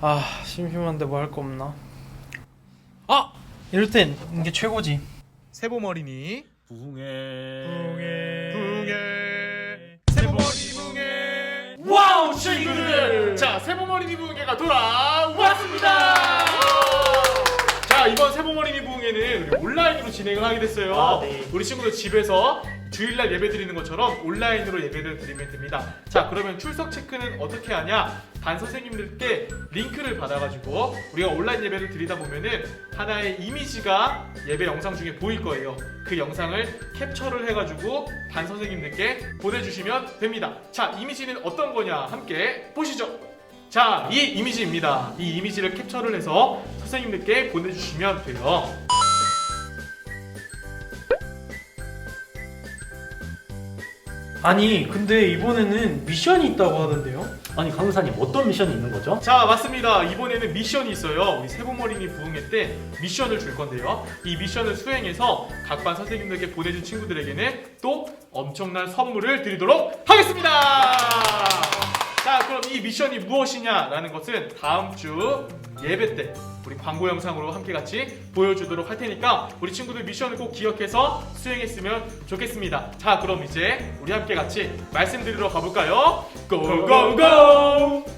아 심심한데 뭐 할 거 없나? 아! 이럴 땐 이게 최고지. 세보머리니? 붕해. 붕해. 세보머리 붕해. 와우 친구들! 자 세보머리니 붕해가 돌아왔습니다! 자 이번 세보머리니 붕해는 우리 온라인으로 진행을 하게 됐어요. 아, 네. 우리 친구들 집에서 주일날 예배 드리는 것처럼 온라인으로 예배를 드리면 됩니다. 자 그러면 출석 체크는 어떻게 하냐 반 선생님들께 링크를 받아가지고 우리가 온라인 예배를 드리다 보면은 하나의 이미지가 예배 영상 중에 보일 거예요. 그 영상을 캡처를 해가지고 반 선생님들께 보내주시면 됩니다. 자, 이미지는 어떤 거냐 함께 보시죠. 자, 이 이미지입니다. 이 이미지를 캡처를 해서 선생님들께 보내주시면 돼요. 아니 근데 이번에는 미션이 있다고 하던데요? 아니 강사님 어떤 미션이 있는 거죠? 자 맞습니다 이번에는 미션이 있어요 우리 세보머리니 부흥회 때 미션을 줄 건데요 이 미션을 수행해서 각 반 선생님들께 보내준 친구들에게는 또 엄청난 선물을 드리도록 하겠습니다 자 그럼 이 미션이 무엇이냐라는 것은 다음 주 예배 때 우리 광고 영상으로 함께 같이 보여주도록 할 테니까 우리 친구들 미션을 꼭 기억해서 수행했으면 좋겠습니다. 자 그럼 이제 우리 함께 같이 말씀드리러 가볼까요? 고고고